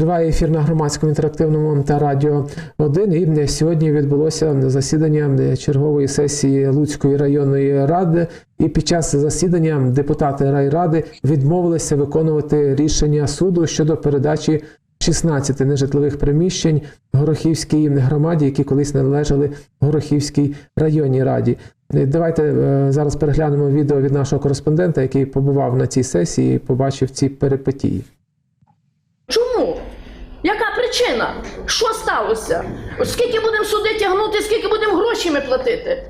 Триває ефір на громадському інтерактивному та радіо 1. І сьогодні відбулося засідання чергової сесії Луцької районної ради. І під час засідання депутати райради відмовилися виконувати рішення суду щодо передачі 16 нежитлових приміщень Горохівській громаді, які колись належали Горохівській районній раді. Давайте е, зараз переглянемо відео від нашого кореспондента, який побував на цій сесії і побачив ці перипетії. Причина? Що сталося? Скільки будемо суди тягнути, скільки будемо грошами платити?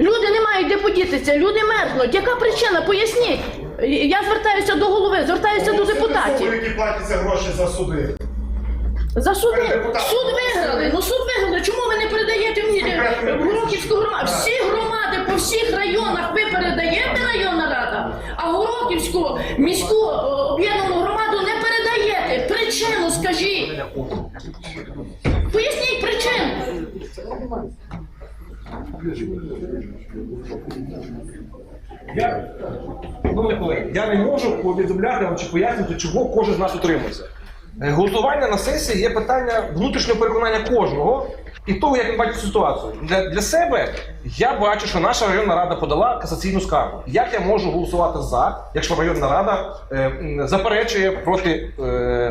Люди не мають де подітися, люди мерзнуть. Яка причина? Поясніть. Я звертаюся до голови, звертаюся до депутатів. Які платяться гроші за суди. За суди. Суд виграли. Ну суд виграли. Чому ви не передаєте мені е, громаду? Всі громади по всіх районах ви передаєте районна рада, а Горохівську міську скажіть. Поясніть причину. Я, шановні колеги, я не можу повідомляти вам чи пояснити, чого кожен з нас утримується. Е, Голосування на сесії є питання внутрішнього переконання кожного і того, як він бачить ситуацію. Для, для себе я бачу, що наша районна рада подала касаційну скаргу. Як я можу голосувати за, якщо районна рада е, заперечує проти е,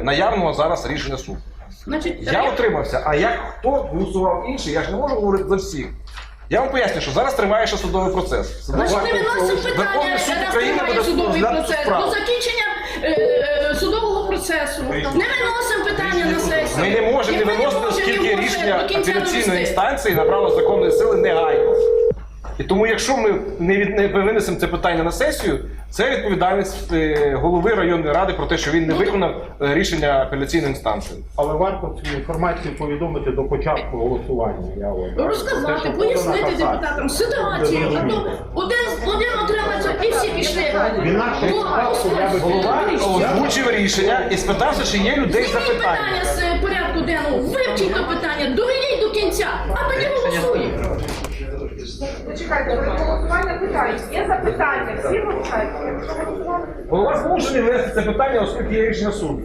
наявного зараз рішення суду? Значить, Я утримався, а як хто голосував інший, я ж не можу говорити за всіх. Я вам поясню, що зараз триває ще судовий процес. Значить, не виносимо питання, Верховний суд раз України триває судовий процес. До закінчення е, е, судового процесу. Не виносимо питання на сесію. Ми не можемо не виносити, оскільки рішення апеляційної інстанції набрало законної сили негайно. І тому, якщо ми не, від, не винесемо це питання на сесію, це відповідальність е, голови районної ради про те, що він не виконав е, рішення апеляційної інстанції. Але варто цю інформацію повідомити до початку голосування. Я вважаю. Розказати, Те, пояснити депутатам ситуацію. А то один, один отримається і всі пішли. Інакше Ну, Голова озвучив рішення і спитався, чи є людей запитання. питання з е, порядку денного, вивчіть то питання, доведіть до кінця, а тоді голосуємо. Почекайте, ви голосування питають. Є запитання, всі голосувати, Голова змушений винести це питання, оскільки є рішення суду.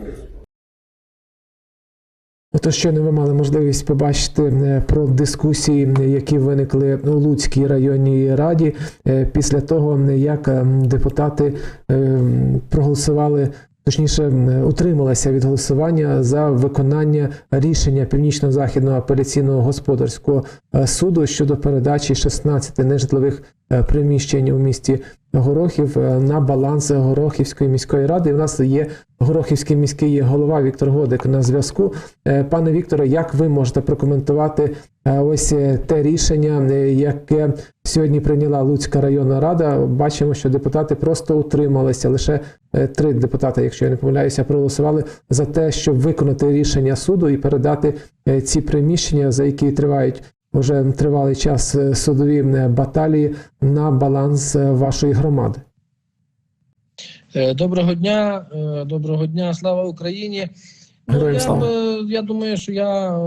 Ото щойно ви мали можливість побачити е, про дискусії, які виникли у Луцькій районній раді е, після того, як е, депутати е, проголосували. Точніше, утрималася від голосування за виконання рішення Північно-західного апеляційного господарського е, суду щодо передачі 16 нежитлових е, приміщень у місті Горохів е, на баланс Горохівської міської ради. І у нас є Горохівський міський голова Віктор Годик на зв'язку. Е, Пане Вікторе, як ви можете прокоментувати е, ось те рішення, яке сьогодні прийняла Луцька районна рада? Бачимо, що депутати просто утрималися. Лише три депутати, якщо я не помиляюся, проголосували за те, щоб виконати рішення суду і передати ці приміщення, за які тривають. Уже тривалий час е, судові е, баталії на баланс е, вашої громади. Доброго дня, доброго дня, слава Україні. Героям я, слава. я думаю, що я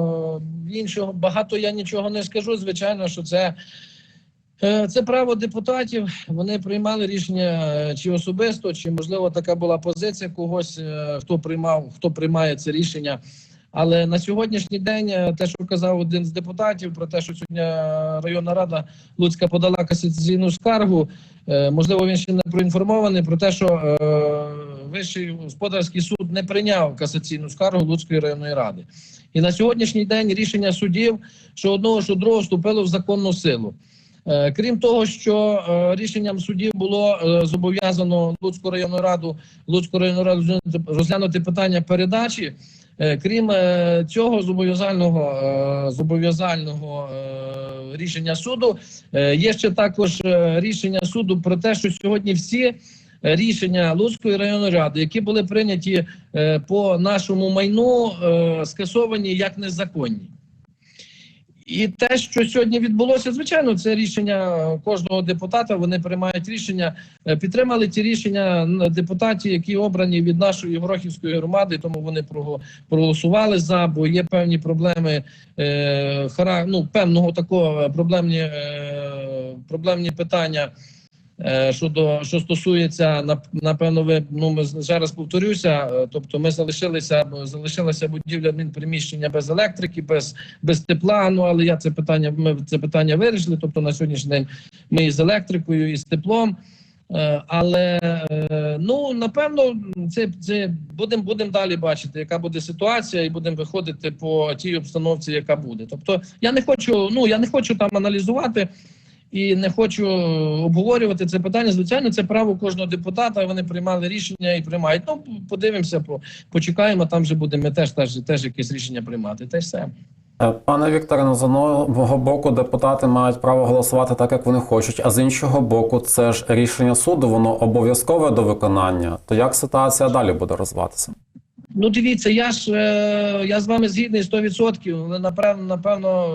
іншого багато я нічого не скажу. Звичайно, що це, це право депутатів. Вони приймали рішення чи особисто, чи можливо така була позиція когось, хто приймав, хто приймає це рішення. Але на сьогоднішній день е, те, що казав один з депутатів, про те, що сьогодні районна рада Луцька подала касаційну скаргу. Е, Можливо, він ще не проінформований про те, що е, Вищий господарський суд не прийняв касаційну скаргу Луцької районної ради. І на сьогоднішній день рішення судів, що одного, що другого вступило в законну силу. Е, Крім того, що е, рішенням судів було е, зобов'язано Луцьку районну раду Луцьку районну раду розглянути- питання передачі. Крім цього зобов'язального зобов'язального рішення суду, є ще також рішення суду про те, що сьогодні всі рішення Луцької районної ради, які були прийняті по нашому майну, скасовані як незаконні. І те, що сьогодні відбулося, звичайно, це рішення кожного депутата. Вони приймають рішення, Е, підтримали ті рішення депутатів, які обрані від нашої Єврохівської громади, тому вони прого- проголосували за, бо є певні проблеми е, ну, певного такого проблемні, е, проблемні питання Щодо що стосується нап- напевно, ви ну ми ще раз повторюся. е, Тобто, ми залишилися залишилася будівля адмінприміщення без електрики, без без тепла. Ну але я це питання. Ми це питання вирішили. Тобто на сьогоднішній день ми і з електрикою, і з теплом. Е, Але е, ну напевно, це це будемо будемо далі бачити, яка буде ситуація, і будемо виходити по тій обстановці, яка буде. Тобто, я не хочу. Ну я не хочу там аналізувати і не хочу обговорювати це питання. Звичайно, це право кожного депутата. Вони приймали рішення і приймають. Ну подивимося, почекаємо. Там же будемо теж теж теж якесь рішення приймати. Те й все. Е, Пане Вікторе, ну, з одного боку депутати мають право голосувати так, як вони хочуть, а з іншого боку, це ж рішення суду, воно обов'язкове до виконання. То як ситуація далі буде розвиватися? Ну, дивіться, я ж е, я з вами згідний 100%, але напевно, напевно,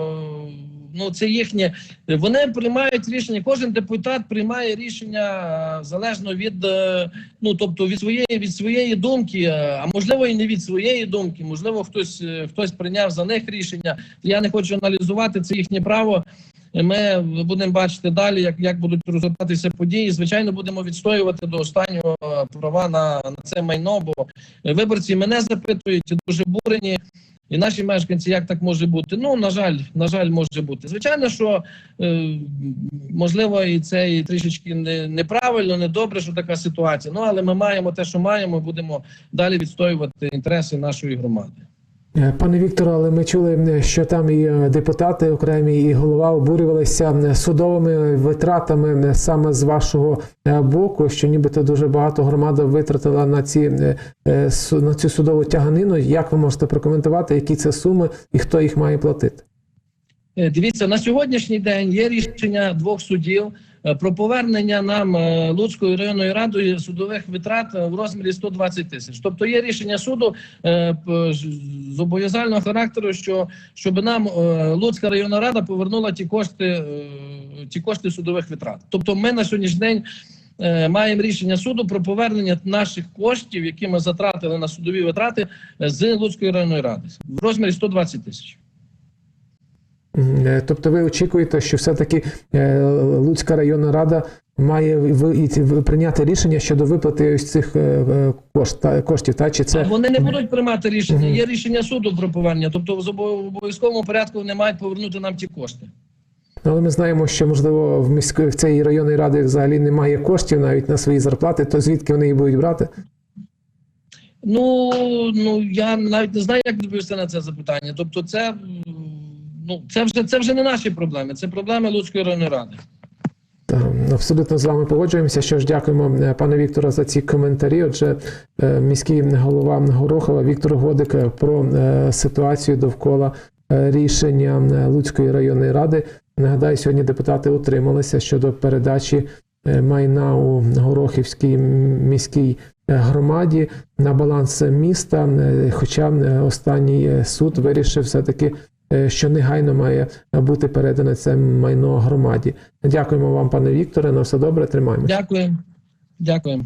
ну це їхнє. Вони приймають рішення. Кожен депутат приймає рішення е, залежно від е, ну, тобто від своєї від своєї думки, е, а можливо і не від своєї думки. Можливо, хтось хтось прийняв за них рішення. Я не хочу аналізувати це їхнє право. Ми будемо бачити далі, як, як будуть розвиватися події. Звичайно, будемо відстоювати до останнього права на, на це майно. Бо виборці мене запитують дуже бурені. І наші мешканці, як так може бути? Ну на жаль, на жаль, може бути. Звичайно, що е, можливо, і це і трішечки не, неправильно, недобре, що така ситуація. Ну але ми маємо те, що маємо. Будемо далі відстоювати інтереси нашої громади. Е, Пане Вікторе, але ми чули, е, що там і е, депутати окремі, і голова обурювалися судовими витратами саме з вашого боку, що нібито дуже багато громада витратила на ці на цю судову тяганину. Як ви можете прокоментувати, які це суми і хто їх має платити? Дивіться, на сьогоднішній день є рішення двох судів про повернення нам е, Луцькою районною радою судових витрат е, в розмірі 120 тисяч. Тобто є рішення суду е, зобов'язального характеру, що щоб нам е, Луцька районна рада повернула ті кошти, е, ті кошти судових витрат. Тобто, ми на сьогоднішній день. е, Маємо рішення суду про повернення наших коштів, які ми затратили на судові витрати е, з Луцької районної ради в розмірі 120 тисяч. Е, Тобто ви очікуєте, що все-таки е, Луцька районна рада має прийняти рішення щодо виплати ось цих е, коштів, та чи це Вони не будуть приймати рішення. Є рішення суду про повернення. Тобто, в обов'язковому порядку вони мають повернути нам ті кошти. Ну, Але ми знаємо, що можливо в міської в цієї районної ради взагалі немає коштів навіть на свої зарплати, то звідки вони їх будуть брати? Ну ну я навіть не знаю, як відповісти на це запитання. Тобто, це ну це вже це вже не наші проблеми, це проблеми Луцької районної ради. Абсолютно з вами погоджуємося. Що ж, дякуємо е, пане Вікторе за ці коментарі. Отже, е, міський голова Горохова Віктор Годик е, про ситуацію довкола рішення Луцької районної ради. Нагадаю, сьогодні депутати утрималися щодо передачі майна у Горохівській міській громаді на баланс міста. Хоча останній суд вирішив все-таки е, що негайно має бути передане це майно громаді. Дякуємо вам, пане Вікторе. На все добре, тримаємося. Дякуємо. Дякую.